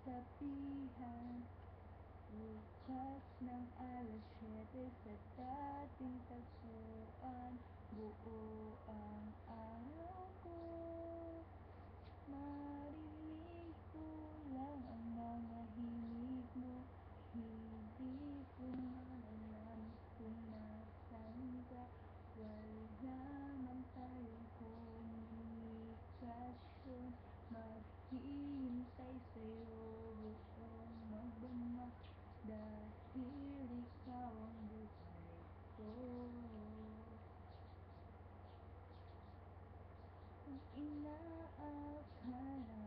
kapihan Bukas ng alas 7 sa dating tagpuan Buo ang araw ko Marinig ko lang ang mga himig mo Hindi ko malalaman kung nasan ka Wala man tayong komunikasyon Maghihintay sa'yo in Inaakala